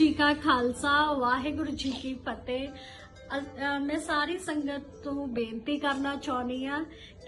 ਜੀ ਕਾ ਖਾਲਸਾ, ਵਾਹਿਗੁਰੂ ਜੀ ਕੀ ਫਤਿਹ। ਮੈਂ ਸਾਰੀ ਸੰਗਤ ਤੋਂ ਬੇਨਤੀ ਕਰਨਾ ਚਾਹੁੰਦੀ ਆ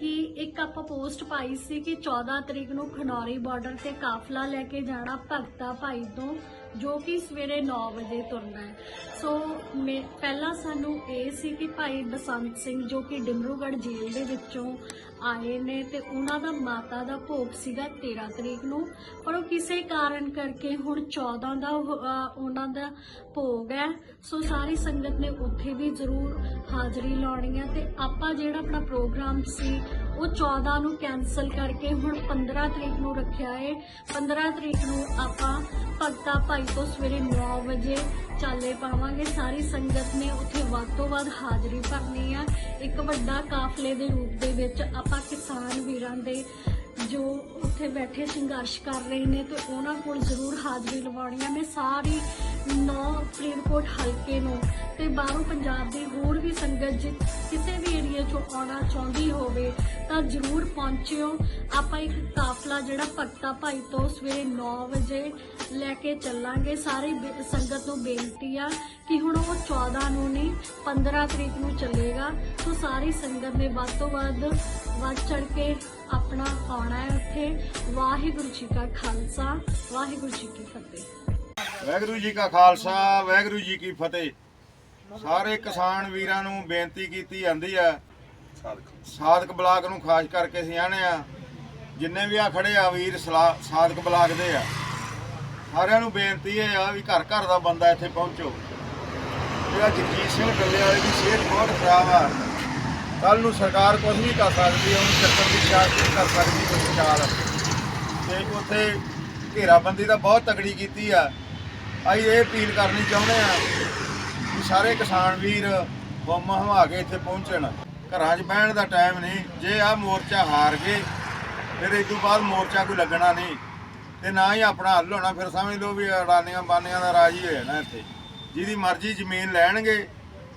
ਕਿ ਇੱਕ ਆਪਾਂ ਪੋਸਟ ਪਾਈ ਸੀ ਕਿ 14 ਤਰੀਕ ਨੂੰ ਖਨੌਰੀ ਬਾਰਡਰ ਤੇ ਕਾਫਲਾ ਲੈ ਕੇ ਜਾਣਾ ਭਗਤਾ ਭਾਈ ਤੋਂ, ਜੋ ਕਿ ਸਵੇਰੇ 9 ਵਜੇ ਤੁਰਨਾ ਹੈ। ਸੋ ਮੈਂ, ਪਹਿਲਾਂ ਸਾਨੂੰ ਇਹ ਸੀ ਕਿ ਭਾਈ ਬਸੰਤ ਸਿੰਘ ਜੋ ਕਿ ਡਿਮਰੂਗੜ੍ਹ ਜੇਲ੍ਹ ਦੇ ਵਿੱਚੋਂ ਆਏ ਨੇ ਤੇ ਉਹਨਾਂ ਦਾ ਮਾਤਾ ਦਾ ਭੋਗ ਸੀਗਾ 13 ਤਰੀਕ ਨੂੰ, ਪਰ ਉਹ ਕਿਸੇ ਕਾਰਨ ਕਰਕੇ ਹੁਣ 14 ਦਾ ਉਹਨਾਂ ਦਾ ਭੋਗ ਹੈ। ਸੋ ਸਾਰੀ ਸੰਗਤ ਨੇ ਉੱਥੇ ਵੀ ਜ਼ਰੂਰ ਹਾਜ਼ਰੀ ਲਾਉਣੀ ਹੈ ਤੇ ਆਪਾਂ ਜਿਹੜਾ ਆਪਣਾ ਪ੍ਰੋਗਰਾਮ ਸੀ ਉਹ 14 ਨੂੰ ਕੈਨਸਲ ਕਰਕੇ ਹੁਣ 15 ਤਰੀਕ ਨੂੰ ਰੱਖਿਆ ਹੈ 15 ਤਰੀਕ ਨੂੰ ਆਪਾਂ ਭਗਤਾ ਭਾਈ ਤੋਂ ਸਵੇਰੇ 9 ਵਜੇ ਚਾਲੇ ਪਾਵਾਂਗੇ। ਸਾਰੀ ਸੰਗਤ ਨੇ ਉੱਥੇ ਵੱਧ ਤੋਂ ਵੱਧ ਹਾਜ਼ਰੀ ਭਰਨੀ ਆ। ਇੱਕ ਵੱਡਾ ਕਾਫਲੇ ਦੇ ਰੂਪ ਦੇ ਵਿੱਚ ਆਪਾਂ ਕਿਸਾਨ ਵੀਰਾਂ ਦੇ ਜੋ ਉੱਥੇ ਬੈਠੇ ਸੰਘਰਸ਼ ਕਰ ਰਹੇ ਨੇ ਤੇ ਉਹਨਾਂ ਕੋਲ ਜ਼ਰੂਰ ਹਾਜ਼ਰੀ ਲਵਾਉਣੀ ਆ। ਮੈਂ ਸਾਰੀ ਨੌ ਫਰੀਦਕੋਟ ਹਲਕੇ ਨੂੰ ਤੇ ਬਾਹਰੋਂ ਪੰਜਾਬ ਦੀ ਹੋਰ ਵੀ ਸੰਗਤ ਜੇ ਕਿਸੇ ਵੀ ਚੋਂ ਆਉਣਾ ਚਾਹੁੰਦੀ ਹੋਵੇ ਤਾਂ ਜ਼ਰੂਰ ਪਹੁੰਚਿਓ। ਆਪਾਂ ਇੱਕ ਕਾਫਲਾ ਜਿਹੜਾ ਭਗਤਾ ਭਾਈ ਤੋਂ ਸਵੇਰੇ 9 ਵਜੇ ਲੈ ਕੇ ਚੱਲਾਂਗੇ। ਸਾਰੀ ਸੰਗਤ ਨੂੰ ਬੇਨਤੀ ਆ ਕਿ ਹੁਣ ਉਹ 14 ਨੂੰ ਨਹੀਂ 15 ਤਰੀਕ ਨੂੰ ਚੱਲੇਗਾ। ਸੋ ਸਾਰੀ ਸੰਗਤ ਨੇ ਵੱਧ ਤੋਂ ਵੱਧ ਵੱਧ ਚੜ ਕੇ ਆਪਣਾ ਆਉਣਾ ਹੈ ਉੱਥੇ। ਵਾਹਿਗੁਰੂ ਜੀ ਕਾ ਖਾਲਸਾ, ਵਾਹਿਗੁਰੂ ਜੀ ਕੀ ਫਤਿਹ। ਵਾਹਿਗੁਰੂ ਜੀ ਕਾ ਖਾਲਸਾ, ਵਾਹਿਗੁਰੂ ਜੀ ਕੀ ਫਤਿਹ। ਸਾਰੇ ਕਿਸਾਨ ਵੀਰਾਂ ਨੂੰ ਬੇਨਤੀ ਕੀਤੀ ਜਾਂਦੀ ਆ ਸਾਧਕ। ਬਲਾਕ ਨੂੰ ਖਾਸ ਕਰਕੇ ਅਸੀਂ ਆਣੇ ਆ, ਜਿੰਨੇ ਵੀ ਆ ਖੜੇ ਆ ਵੀਰ ਸਲਾ- ਸਾਧਕ ਬਲਾਕ ਦੇ ਆ। ਸਾਰਿਆਂ ਨੂੰ ਬੇਨਤੀ ਇਹ ਆ ਵੀ ਘਰ ਘਰ ਦਾ ਬੰਦਾ ਇੱਥੇ ਪਹੁੰਚੋ। ਜਿਹੜਾ ਜਗਜੀਤ ਸਿੰਘ ਡੱਲੇ ਵਾਲੇ ਦੀ ਸਿਹਤ ਬਹੁਤ ਖਰਾਬ ਆ। ਕੱਲ ਨੂੰ ਸਰਕਾਰ ਕੁਝ ਨਹੀਂ ਕਰ ਸਕਦੀ, ਉਹਨੂੰ ਚੱਕਰ ਦੀ ਸ਼ਾਇਦ ਨਹੀਂ ਕਰ ਸਕਦੀ ਕੋਈ ਚਾਲ ਤੇ ਉੱਥੇ ਘੇਰਾਬੰਦੀ ਤਾਂ ਬਹੁਤ ਤਗੜੀ ਕੀਤੀ ਆ। ਅਸੀਂ ਇਹ ਅਪੀਲ ਕਰਨੀ ਚਾਹੁੰਦੇ ਆ ਕਿ ਸਾਰੇ ਕਿਸਾਨ ਵੀਰ ਬੰਮ ਹਵਾ ਕੇ ਇੱਥੇ ਪਹੁੰਚਣ। ਘਰਾਂ 'ਚ ਬਹਿਣ ਦਾ ਟਾਈਮ ਨਹੀਂ। ਜੇ ਆ ਮੋਰਚਾ ਹਾਰ ਗਏ, ਫਿਰ ਇਸ ਤੋਂ ਬਾਅਦ ਮੋਰਚਾ ਕੋਈ ਲੱਗਣਾ ਨਹੀਂ। ਤੇ ਨਾ ਹੀ ਆਪਣਾ ਹੱਲ ਹੋਣਾ, ਫਿਰ ਸਮਝ ਲਓ ਵੀ ਅਡਾਨੀਆਂ ਬਾਨੀਆਂ ਦਾ ਰਾਜ ਹੀ ਹੋ ਜਾਣਾ ਇੱਥੇ। ਜਿਹਦੀ ਮਰਜ਼ੀ ਜ਼ਮੀਨ ਲੈਣਗੇ,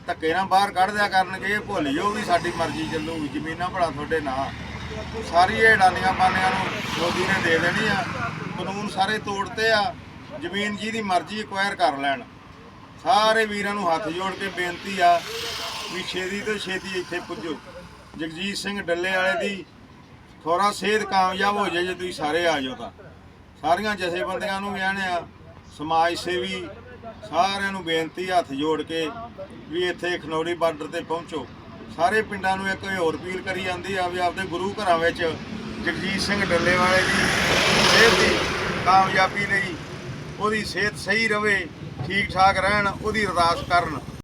ਧੱਕੇ ਨਾਲ ਬਾਹਰ ਕੱਢ ਦਿਆ ਕਰਨਗੇ, ਇਹ ਭੁੱਲ ਜਾਓ ਵੀ ਸਾਡੀ ਮਰਜ਼ੀ ਚੱਲੂਗੀ ਜ਼ਮੀਨਾਂ ਭਲਾ ਤੁਹਾਡੇ ਨਾਂ। ਸਾਰੀ ਇਹ ਅਡਾਨੀਆਂ ਬਾਨੀਆਂ ਨੂੰ ਮੋਦੀ ਨੇ ਦੇ ਦੇਣੀ ਆ। ਕਾਨੂੰਨ ਸਾਰੇ ਤੋੜਤੇ ਆ, ਜ਼ਮੀਨ ਜਿਹਦੀ ਮਰਜ਼ੀ ਐਕਵਾਇਰ ਕਰ ਲੈਣ। ਸਾਰੇ ਵੀਰਾਂ ਨੂੰ ਹੱਥ ਜੋੜ ਕੇ ਬੇਨਤੀ ਆ ਵੀ ਛੇਤੀ ਤੋਂ ਛੇਤੀ ਇੱਥੇ ਪੁੱਜੋ। ਜਗਜੀਤ ਸਿੰਘ ਡੱਲੇ ਵਾਲੇ ਦੀ ਥੋੜਾ ਸਿਹਤ ਕਾਮਯਾਬ ਹੋ ਜਾਏ ਜੇ ਤੁਸੀਂ ਸਾਰੇ ਆ ਜਾਓ ਤਾਂ। ਸਾਰੀਆਂ ਜਥੇਬੰਦੀਆਂ ਨੂੰ ਵੀ ਆਣਿਆ ਸਮਾਜ ਸੇਵੀ ਸਾਰਿਆਂ ਨੂੰ ਬੇਨਤੀ ਹੱਥ ਜੋੜ ਕੇ ਵੀ ਇੱਥੇ ਖਨੌਰੀ ਬਾਰਡਰ ਤੇ ਪਹੁੰਚੋ। ਸਾਰੇ ਪਿੰਡਾਂ ਨੂੰ ਇੱਕ ਹੋਰ ਅਪੀਲ ਕਰੀ ਜਾਂਦੀ ਆ ਵੀ ਆਪਦੇ ਗੁਰੂ ਘਰਾਂ ਵਿੱਚ ਜਗਜੀਤ ਸਿੰਘ ਡੱਲੇ ਵਾਲੇ ਦੀ ਸਿਹਤ ਦੀ ਕਾਮਯਾਬੀ ਲਈ ਉਹਦੀ ਸਿਹਤ ਸਹੀ ਰਵੇ ਠੀਕ ਠਾਕ ਰਹਿਣ, ਉਹਦੀ ਅਰਦਾਸ ਕਰਨ।